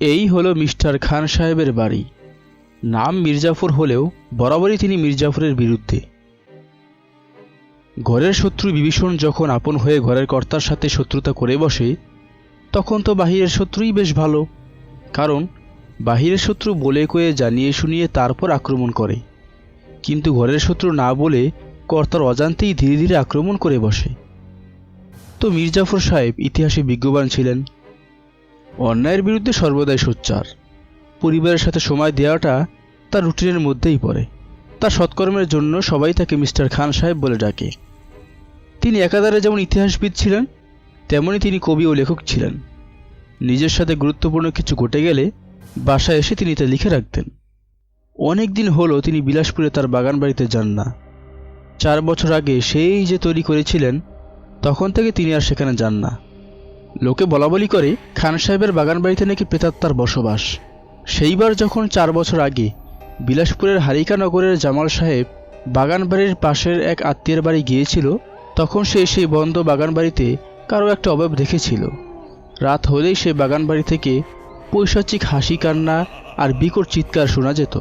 এই হলো মিস্টার খান সাহেবের বাড়ি। নাম মির্জাফর হলেও বরাবরই তিনি মির্জাফরের বিরুদ্ধে। ঘরের শত্রু বিভীষণ যখন আপন হয়ে ঘরের কর্তার সাথে শত্রুতা করে বসে, তখন তো বাহিরের শত্রুই বেশ ভালো। কারণ, বাহিরের শত্রু বলে কয়ে জানিয়ে শুনিয়ে তারপর আক্রমণ করে। কিন্তু ঘরের শত্রু না বলে কর্তার অজান্তেই ধীরে ধীরে আক্রমণ করে বসে। তো মির্জাফর সাহেব ইতিহাসে বিজ্ঞবান ছিলেন। অন্যায়ের বিরুদ্ধে সর্বদাই সোচ্চার। পরিবারের সাথে সময় দেওয়াটা তার রুটিনের মধ্যেই পড়ে। তার সৎকর্মের জন্য সবাই তাকে মিস্টার খান সাহেব বলে ডাকে। তিনি একাধারে যেমন ইতিহাসবিদ ছিলেন তেমনি তিনি কবি ও লেখক ছিলেন। নিজের সাথে গুরুত্বপূর্ণ কিছু ঘটে গেলে বাসায় এসে তিনি তা লিখে রাখতেন। অনেক দিন হলো তিনি বিলাসপুরে তার বাগান বাড়িতে যান না। চার বছর আগে সেই যে তৈরি করেছিলেন, তখন থেকে তিনি আর সেখানে যান না। লোকে বলাবলি করে, খান সাহেবের বাগান বাড়িতে নাকি প্রেতাত্মার বসবাস। সেইবার যখন চার বছর আগে বিলাসপুরের হারিকানগরের জামাল সাহেব বাগান বাড়ির পাশের এক আত্মীয়ের বাড়ি গিয়েছিল, তখন সে সেই বন্ধ বাগান বাড়িতে কারও একটা অভাব দেখেছিল। রাত হলেই সে বাগান বাড়ি থেকে পৈশাচিক হাসি কান্না আর বিকট চিৎকার শোনা যেত।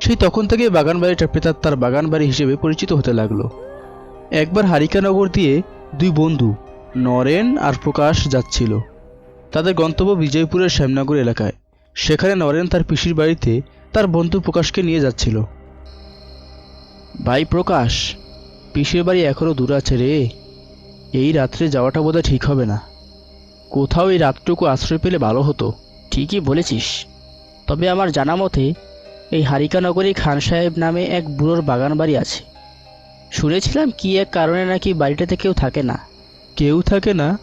সেই তখন থেকে বাগান বাড়িটা প্রেতাত্মার বাগান বাড়ি হিসেবে পরিচিত হতে লাগল। একবার হারিকানগর দিয়ে দুই বন্ধু নরেন আর প্রকাশ যাচ্ছিল। তাদের গন্তব্য বিজয়পুরের শ্যামনগর এলাকায়। সেখানে নরেন তার পিসির বাড়িতে তার বন্ধু প্রকাশকে নিয়ে যাচ্ছিল। ভাই প্রকাশ, পিসির বাড়ি এখনও দূর আছে রে। এই রাত্রে যাওয়াটা বোধহয় ঠিক হবে না। কোথাও এই রাতটুকু আশ্রয় পেলে ভালো হতো। ঠিকই বলেছিস। তবে আমার জানা মতে, এই হারিকানগরে খান সাহেব নামে এক বুড়োর বাগান বাড়ি আছে। শুনেছিলাম কি এক কারণে নাকি বাড়িটাতে কেউ থাকে না। কেউ থাকে না?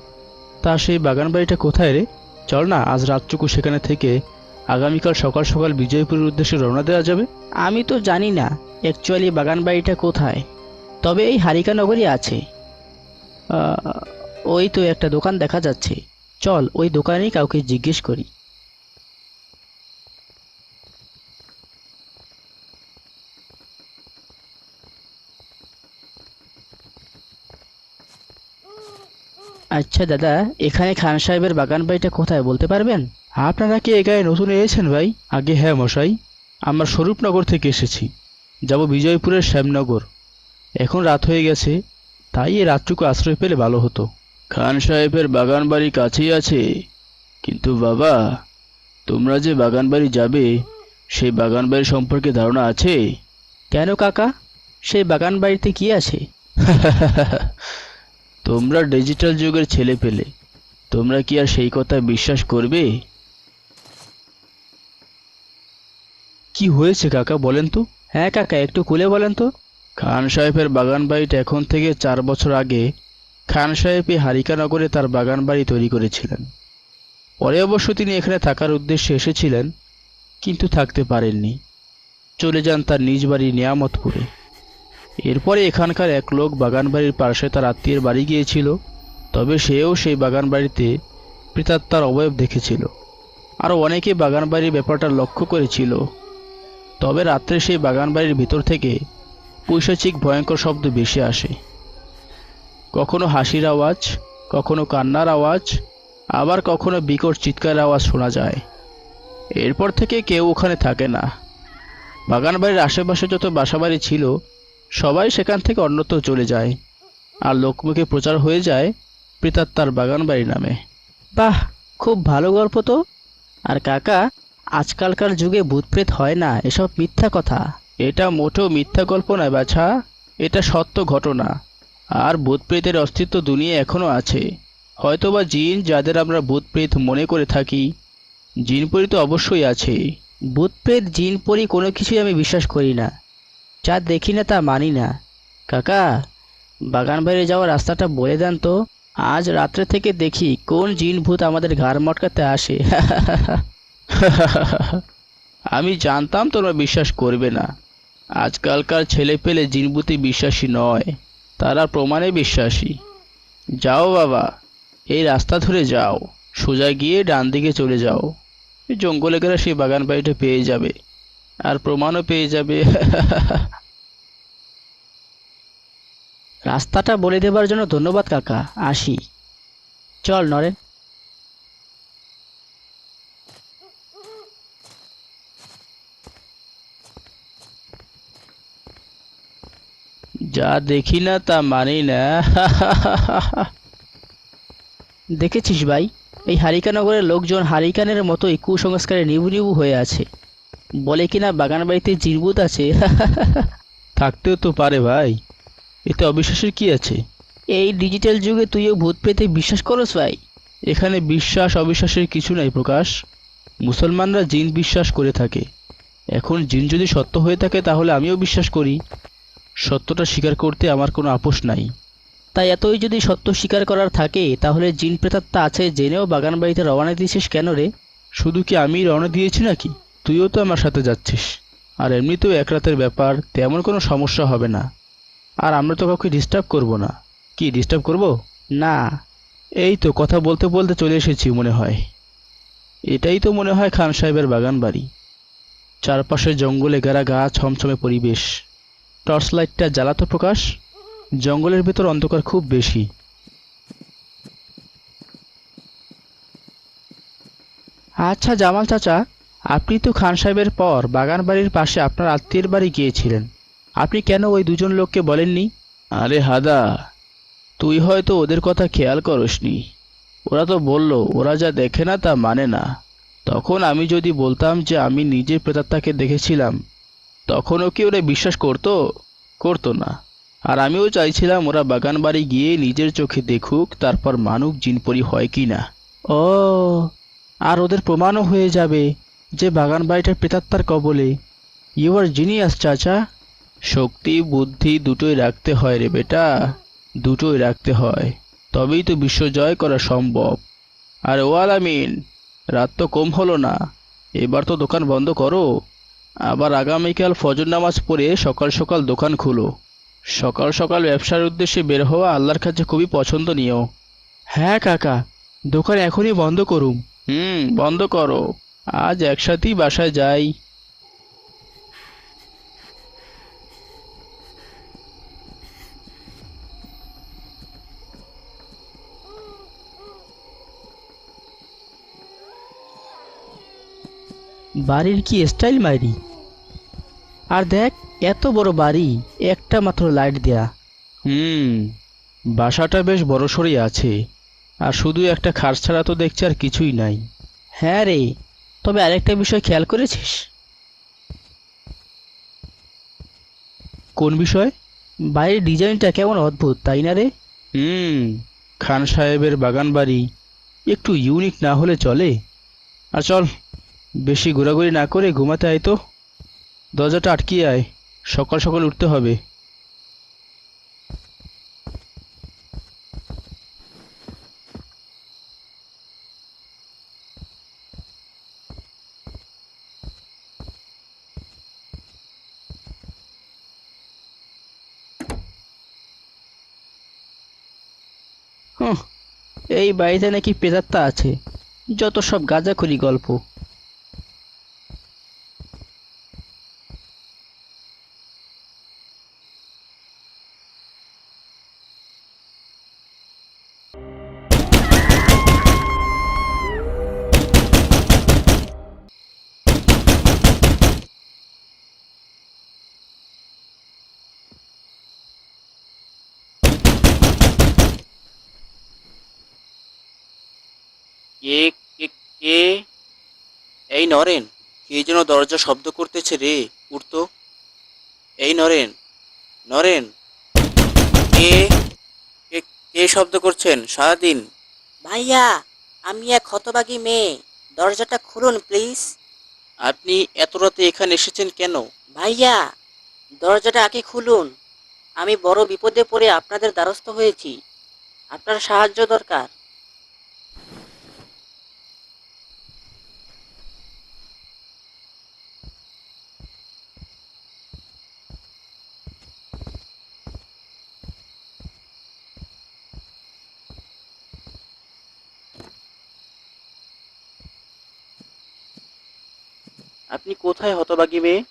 তা সেই বাগান বাড়িটা কোথায় রে? চল না, আজ রাতটুকু সেখানে থেকে আগামীকাল সকাল সকাল বিজয়পুরের উদ্দেশ্যে রওনা দেওয়া যাবে। আমি তো জানি না অ্যাকচুয়ালি বাগান বাড়িটা কোথায়। তবে এই হারিকা নগরী আছে। ওই তো একটা দোকান দেখা যাচ্ছে। চল, ওই দোকানেই কাউকে জিজ্ঞেস করি। আচ্ছা দাদা এখানে খান সাহেবের বাগান বাড়িটা কোথায় বলতে পারবেন? আপনারা কি এ গায়ে নতুন এসেছেন ভাই? আগে হ্যাঁ মশাই আমরা স্বরূপনগর থেকে এসেছি। যাব বিজয়পুরের শ্যামনগর। এখন রাত হয়ে গেছে তাই এই রাতটুকু আশ্রয় পেলে ভালো হতো। খান সাহেবের বাগান বাড়ি কাছেই আছে। কিন্তু বাবা তোমরা যে বাগান বাড়ি যাবে সেই বাগান বাড়ি সম্পর্কে ধারণা আছে? কেন কাকা? সেই বাগান বাড়িতে কি আছে? তোমরা ডিজিটাল যুগের ছেলে পেলে। তোমরা কি আর সেই কথা বিশ্বাস করবে? কি হয়েছে কাকা বলেন তো? হ্যাঁ কাকা একটু খুলে বলেন তো। খান সাহেবের বাগান বাড়িটা এখন থেকে চার বছর আগে খান সাহেব এই হারিকানগরে তার বাগান বাড়ি তৈরি করেছিলেন। পরে অবশ্য তিনি এখানে থাকার উদ্দেশ্যে এসেছিলেন কিন্তু থাকতে পারেননি। চলে যান তার নিজ বাড়ি নিয়ামতপুরে। এরপরে এখানকার এক লোক বাগান বাড়ির পাশে তার আত্মীয়ের বাড়ি গিয়েছিল, তবে সেও সেই বাগান বাড়িতে প্রেতাত্মার অবয়ব দেখেছিল। আরও অনেকে বাগান বাড়ির ব্যাপারটা লক্ষ্য করেছিল। তবে রাত্রে সেই বাগান বাড়ির ভিতর থেকে পৈশাচিক ভয়ঙ্কর শব্দ বেশি আসে। কখনো হাসির আওয়াজ, কখনো কান্নার আওয়াজ, আবার কখনো বিকট চিৎকার আওয়াজ শোনা যায়। এরপর থেকে কেউ ওখানে থাকে না। বাগান বাড়ির আশেপাশে যত বাসাবাড়ি ছিল সবাই সেখান থেকে অন্যত্র চলে যায়। আর লোকমুখে প্রচার হয়ে যায় প্রেতাত্মার বাগান বাড়ি নামে। বাহ, খুব ভালো গল্প তো। আর কাকা, আজকালকার যুগে ভূতপ্রেত হয় না, এসব মিথ্যা কথা। এটা মোটেও মিথ্যা গল্প নয় বাছা, এটা সত্য ঘটনা। আর ভূতপ্রেতের অস্তিত্ব দুনিয়া এখনও আছে। হয়তোবা জিন যাদের আমরা ভূতপ্রেত মনে করে থাকি জিনপরি তো অবশ্যই আছে। ভূতপ্রেত জিন পরি কোনো কিছুই আমি বিশ্বাস করি না। যা দেখি না তা মানি না। কাকা, বাগান বাইরে যাওয়ার রাস্তাটা বলে দেন তো। আজ রাত্রে থেকে দেখি কোন জিন ভূত আমাদের ঘাড় মটকাতে আসে। আমি জানতাম তোমরা বিশ্বাস করবে না। আজকালকার ছেলে পেলে জিনবুতি বিশ্বাসী নয়, তারা প্রমাণে বিশ্বাসী। যাও বাবা, এই রাস্তা ধরে যাও, সোজা গিয়ে ডান দিকে চলে যাও। জঙ্গলে গেলে সেই বাগান বাড়িটা পেয়ে যাবে। আর প্রমাণও পেয়ে যাবে। রাস্তাটা বলে দেবার জন্য ধন্যবাদ, কাকা। আসি। চল, নরেন। যা দেখি না, তা মানি না। দেখেছিস ভাই? এই হারিকানগরের লোকজন হারিকানের মতোই কুসংস্কারে নিবু নিবু হয়ে আছে। বলে কিনা বাগান বাড়িতে জিরবুত আছে? থাকতেও তো পারে ভাই। এতে অবিশ্বাসের কি আছে? এই ডিজিটাল যুগে তুইও ভূত পেতে বিশ্বাস করস ভাই? এখানে বিশ্বাস অবিশ্বাসের কিছু নাই প্রকাশ। মুসলমানরা জিন বিশ্বাস করে থাকে। এখন জিন যদি সত্য হয়ে থাকে তাহলে আমিও বিশ্বাস করি। সত্যটা স্বীকার করতে আমার কোনো আপোষ নাই। তাই এতই যদি সত্য স্বীকার করার থাকে তাহলে জিন প্রেতাত্মা আছে জেনেও বাগান বাড়িতে রওনা দিয়েছিস কেন রে? শুধু কি আমি রওনা দিয়েছি নাকি? তুইও তো আমার সাথে যাচ্ছিস। আর এমনিতেও এক রাতের ব্যাপার, তেমন কোনো সমস্যা হবে না। আর আমরা তো কাউকে ডিস্টার্ব করব না। কি ডিস্টার্ব করব? না। এই তো কথা বলতে বলতে চলে এসেছি মনে হয়। এটাই তো মনে হয় খান সাহেবের বাগান বাড়ি। চারপাশে জঙ্গলে ঘেরা গা, ছমছমে পরিবেশ। টর্চ লাইটটা জ্বালাতো প্রকাশ। জঙ্গলের ভেতর অন্ধকার খুব বেশি। আচ্ছা জামাল চাচা আপনি তো খান সাহেবের পর বাগান বাড়ির পাশে আপনার আত্মীয়ের বাড়ি গিয়েছিলেন। আপনি কেন ওই দুজন লোককে বলেননি? আরে হাদা তুই হয়তো ওদের কথা খেয়াল করসনি। ওরা তো বলল ওরা যা দেখে না তা মানে না। তখন আমি যদি বলতাম যে আমি নিজে প্রেতাত্মাকে দেখেছিলাম তখনও কি ওরা বিশ্বাস করতো? করতো না। আর আমিও চাইছিলাম ওরা বাগান বাড়ি গিয়ে নিজের চোখে দেখুক তারপর মানুক জিনপরি হয় কি না। ও আর ওদের প্রমাণও হয়ে যাবে। যে বাগান বাড়িটার প্রেতাত্মার কবলে। ইউ আর জিনিয়াস চাচা। শক্তি বুদ্ধি দুটোই রাখতে হয় রে বেটা দুটোই রাখতে হয়। তবেই তো বিশ্ব জয় করা সম্ভব। আর ও আলামিন রাত তো কম হলো না। এবার তো দোকান বন্ধ করো। আবার আগামীকাল ফজর নামাজ পড়ে সকাল সকাল দোকান খুলো। সকাল সকাল ব্যবসার উদ্দেশ্যে বের হওয়া আল্লাহর কাছে খুবই পছন্দনীয়। হ্যাঁ কাকা। দোকান এখনই বন্ধ করুম হুম বন্ধ করো। আজ একসাথেই বাসায় যাই। বাড়ির কি স্টাইল মারি আর দেখ এত বড় বাড়ি একটা মাত্র লাইট দেয়া। হুম বাসাটা বেশ বড়সড়ই আছে। আর শুধু একটা খাট ছাড়া তো দেখছি আর কিছুই নাই। হ্যাঁ রে তবে আরেকটা বিষয় খেয়াল করেছিস? কোন বিষয়? বাড়ির ডিজাইনটা কেমন অদ্ভুত তাই না রে? হুম খান সাহেবের বাগান বাড়ি একটু ইউনিক না হলে চলে। আর চল বেশি ঘোরাঘুরি না করে ঘুমাতে আয় তো। দরজাটা আটকিয়ে আয় সকাল সকাল উঠতে হবে হুঁ, এই বাড়িতে নাকি প্রেতাত্মা আছে। যত সব গাঁজাখুরি গল্প। কে কে কে এই নরেন কে যেন দরজা শব্দ করতেছে রে উঠতো। এই নরেন নরেন। কে কে কে শব্দ করছেন? সারাদিন। ভাইয়া আমি এক হতবাগী মেয়ে। দরজাটা খুলুন প্লিজ। আপনি এত রাতে এখানে এসেছেন কেন? ভাইয়া দরজাটা আগে খুলুন। আমি বড় বিপদে পড়ে আপনাদের দ্বারস্থ হয়েছি। আপনার সাহায্য দরকার। আপনি কোথায় হতবাগি মেয়ে?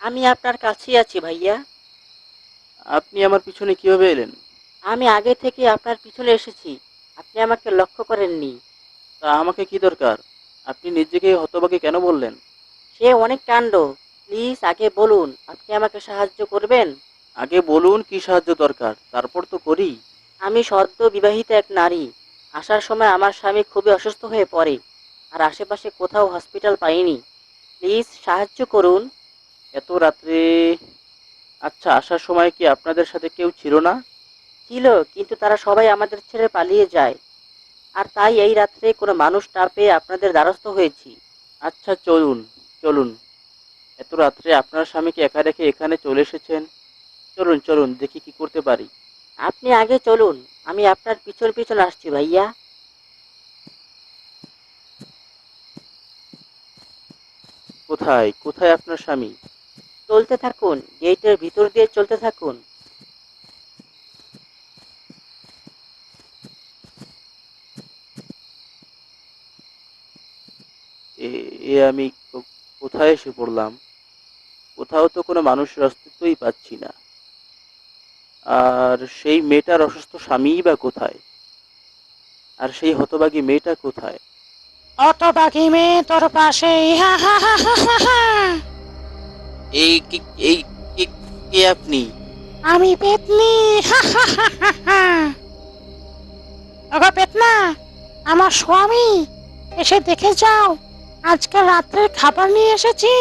আমি আপনার কাছেই আছি ভাইয়া। আপনি আমার পিছনে কীভাবে এলেন? আমি আগে থেকে আপনার পিছনে এসেছি। আপনি আমাকে লক্ষ্য করেননি। তা আমাকে কি দরকার? আপনি নিজেকে হতবাগি কেন বললেন? সে অনেক কাণ্ড। প্লিজ আগে বলুন আপনি আমাকে সাহায্য করবেন? আগে বলুন কি সাহায্য দরকার তারপর তো করি। আমি সদ্য বিবাহিত এক নারী। আসার সময় আমার স্বামী খুবই অসুস্থ হয়ে পড়ে। আর আশেপাশে কোথাও হসপিটাল পাইনি। প্লিজ সাহায্য করুন। এত রাত্রে আচ্ছা আসার সময় কি আপনাদের সাথে কেউ ছিল না? ছিল, কিন্তু তারা সবাই আমাদের ছেড়ে পালিয়ে যায়। আর তাই এই রাত্রে কোনো মানুষ না পেয়ে আপনাদের দ্বারস্থ হয়েছি। আচ্ছা চলুন চলুন। এত রাত্রে আপনার স্বামীকে একা রেখে এখানে চলে এসেছেন? চলুন চলুন, দেখি কি করতে পারি। আপনি আগে চলুন, আমি আপনার পিছন পিছন আসছি ভাইয়া। কোথায়? কোথায় আপনার স্বামী? চলতে থাকুন, গেটের ভিতর দিয়ে চলতে থাকুন। এ- আমি কোথায় এসে পড়লাম? কোথাও তো কোনো মানুষের অস্তিত্বই পাচ্ছি না। আর সেই মেয়েটার অসুস্থ স্বামীই বা কোথায়? আর সেই হতবাগী মেয়েটা কোথায়? অত বাকি মেয়ে তোর পাশে হা হা হা হা হা হা। এই কি এই কে- কে আপনি আমি পেতনি হা হা হা হা হা। ওগো পেতনা আমার স্বামী এসে দেখে যাও আজকে রাত্রের খাবার নিয়ে এসেছি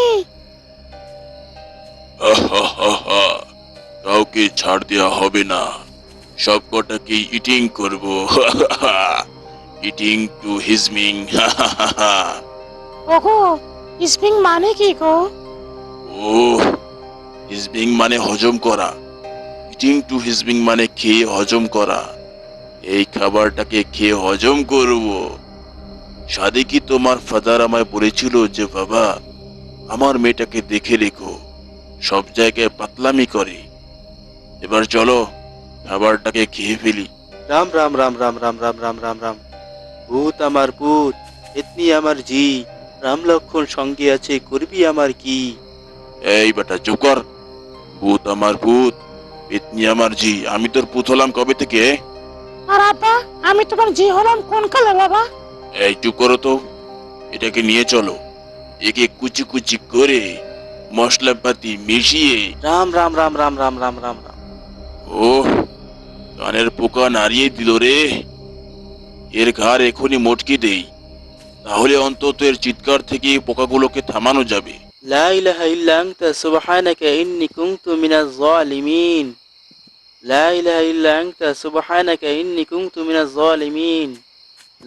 কাউকে ছাড় দেওয়া হবে না সব কটাকে ইটিং করব ইটিং টু হিজমিং ওগো স্প্রিং মানে কি গো? ও হিজবিং মানে হজম করা। ইটিং টু হিজমিং মানে খেয়ে হজম করা। এই খাবারটাকে খেয়ে হজম করব। সাদে কি তোমার ফাদার আমায় বলেছিল যে বাবা আমার মেয়েটাকে দেখে রেখো। সব জায়গায় পাতলামি করে। এবার চলো খাবারটাকে খেয়ে ফেলি। রাম রাম রাম রাম রাম রাম রাম রাম রাম। ভূত আমার ভূত এতনি আমার জি রাম লক্ষণ সঙ্গে আছে করবি আমার কি? এই বেটা চুপ কর। ভূত আমার ভূত পেতনি আমার জি আমি তোর পুত হলাম কবে থেকে? আর আব্বা আমি তোমার জি হলাম কোন কালে বাবা? এই চুপ করো তো এটাকে নিয়ে চলো। একে কুচি কুচি করে মশলাপাতি মিশিয়ে রাম রাম রাম রাম রাম রাম রাম রাম। ও কানের পোকা নাড়িয়ে দিল রে। এর ঘাড় এখনই মটকে দেই। তাহলে অন্তত এর চিৎকার থেকে পোকাগুলোকে থামানো যাবে। লা ইলাহা ইল্লা আনতা সুবহানাকা ইন্নী কুনতু মিনাজ জালিমিন লা ইলাহা ইল্লা আনতা সুবহানাকা ইন্নী কুনতু মিনাজ জালিমিন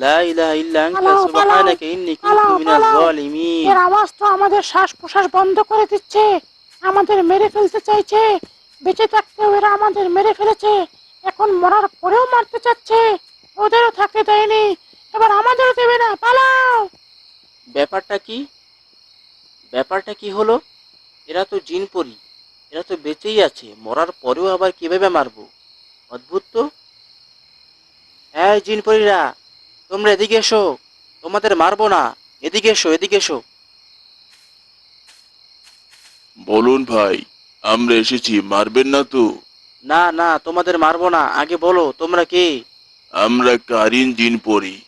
লা ইলাহা ইল্লা আনতা পালাও, পালাও, সুবহানাকা ইন্নী কুনতু মিনাজ জালিমিন এর আওয়াজ তো আমাদের শ্বাস প্রশ্বাস বন্ধ করে দিচ্ছে। আমাদের মেরে ফেলতে চাইছে। বেঁচে থাকতেও এরা আমাদের মেরে ফেলেছে। এখন মরার পরেও মারতে চাচ্ছে। ওদেরও থাকতে দেয়নি। এবার আমাদেরও দেবে না পালাও। ব্যাপারটা কি? ব্যাপারটা কি হলো? এরা তো জিন পরি এরা তো বেঁচেই আছে মরার পরেও আবার কীভাবে মারবো? অদ্ভুত তো। হ্যাঁ জিন পরীরা তোমরা এদিকে এসো তোমাদের মারবো না এদিকে এসো এদিকে এসো। বলুন ভাই আমরা এসেছি মারবেন না তো? না না তোমাদের মারবো না আগে বলো তোমরা কে? আমরা কারিন জিন পরি।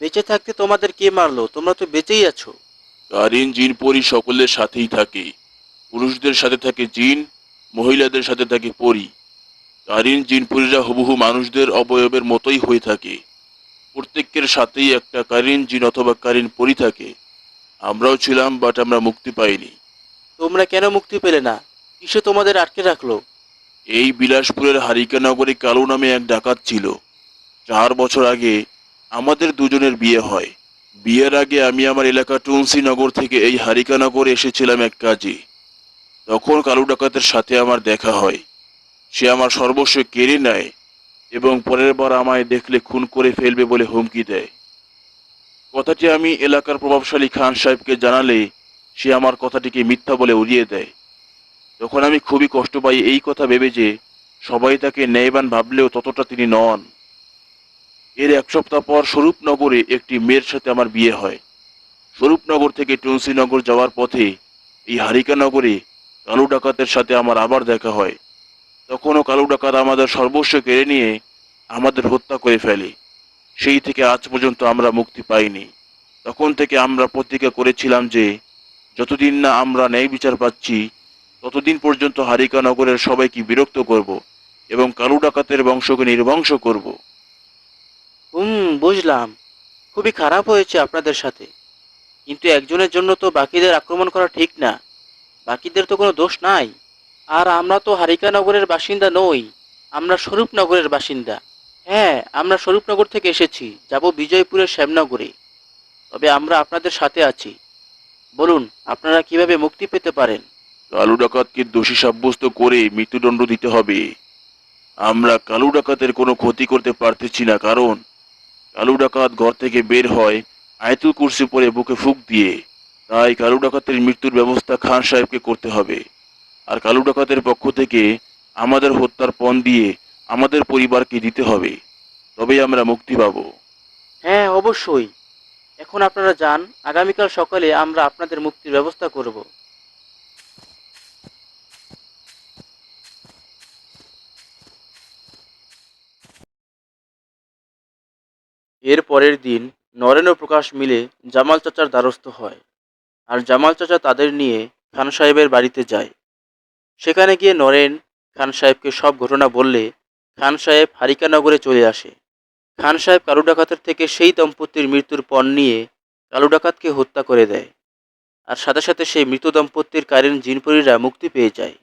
বেঁচে থাকতে তোমাদের কে মারলো? তোমরা তো বেঁচেই আছো। কারিন জিন পরি সকলের সাথেই থাকে। পুরুষদের সাথে থাকে জিন মহিলাদের সাথে থাকে পরি। কারিন জিন পরীরা হুবহু মানুষদের অবয়বের মতোই হয়ে থাকে। প্রত্যেকের সাথেই একটা কারিন জিন অথবা কারিন পরি থাকে। আমরাও ছিলাম বাট আমরা মুক্তি পাইনি। তোমরা কেন মুক্তি পেলে না? কিসে তোমাদের আটকে রাখল? এই বিলাসপুরের হারিকানগরে কালো নামে এক ডাকাত ছিল। চার বছর আগে আমাদের দুজনের বিয়ে হয়। বিয়ের আগে আমি আমার এলাকা টুনসিনগর থেকে এই হারিকানগরে এসেছিলাম এক কাজে। তখন কালু ডাকাতের সাথে আমার দেখা হয়। সে আমার সর্বস্ব কেড়ে নেয় এবং পরের বার আমায় দেখলে খুন করে ফেলবে বলে হুমকি দেয়। কথাটি আমি এলাকার প্রভাবশালী খান সাহেবকে জানালে সে আমার কথাটিকে মিথ্যা বলে উড়িয়ে দেয়। তখন আমি খুবই কষ্ট পাই এই কথা ভেবে যে সবাই তাকে ন্যায়বান ভাবলেও ততটা তিনি নন। এর এক সপ্তাহ পর স্বরূপনগরে একটি মেয়ের সাথে আমার বিয়ে হয়। স্বরূপনগর থেকে টুনসিনগর যাওয়ার পথে এই হারিকানগরে কালু ডাকাতের সাথে আমার আবার দেখা হয়। তখনও কালু ডাকাত আমাদের সর্বস্ব কেড়ে নিয়ে আমাদের হত্যা করে ফেলে। সেই থেকে আজ পর্যন্ত আমরা মুক্তি পাইনি। তখন থেকে আমরা প্রতিজ্ঞা করেছিলাম যে, যতদিন না আমরা ন্যায় বিচার পাচ্ছি, ততদিন পর্যন্ত হারিকা নগরের সবাইকে বিরক্ত করব এবং কালু ডাকাতের বংশকে নির্বংশ করব। হুম, বুঝলাম। খুবই খারাপ হয়েছে আপনাদের সাথে। কিন্তু একজনের জন্য তো বাকিদের আক্রমণ করা ঠিক না। বাকিদের তো কোনো দোষ নাই। আর আমরা তো হারিকানগরের বাসিন্দা নই। আমরা স্বরূপনগরের বাসিন্দা। হ্যাঁ আমরা স্বরূপনগর থেকে এসেছি। যাব বিজয়পুরের শ্যামনগরে। তবে আমরা আপনাদের সাথে আছি। বলুন, আপনারা কীভাবে মুক্তি পেতে পারেন? কালু ডাকাতকে দোষী সাব্যস্ত করে মৃত্যুদণ্ড দিতে হবে। আমরা কালু ডাকাতের কোনো ক্ষতি করতে পারতেছি না, কারণ কালু ডাকাত ঘর থেকে বের হয়, আয়তুল কুরসি পরে বুকে ফুক দিয়ে। তাই কালু ডাকাতের মৃত্যুর ব্যবস্থা খান সাহেবকে করতে হবে। আর কালু ডাকাতের পক্ষ থেকে আমাদের হত্যার পণ দিয়ে আমাদের পরিবারকে দিতে হবে। তবেই আমরা মুক্তি পাব। হ্যাঁ অবশ্যই। এখন আপনারা যান, আগামীকাল সকালে আমরা আপনাদের মুক্তির ব্যবস্থা করব। এর পরের দিন নরেন ও প্রকাশ মিলে জামাল চাচার দ্বারস্থ হয় আর জামাল চাচা তাদের নিয়ে খান সাহেবের বাড়িতে যায়। সেখানে গিয়ে নরেন খান সাহেবকে সব ঘটনা বললে খান সাহেব হারিকানগরে চলে আসে। খান সাহেব কালু ডাকাতের থেকে সেই দম্পতির মৃত্যুর পণ নিয়ে কালু ডাকাতকে হত্যা করে দেয়। আর সাথে সাথে সেই মৃত দম্পতির কারেন জিনপরীরা মুক্তি পেয়ে যায়।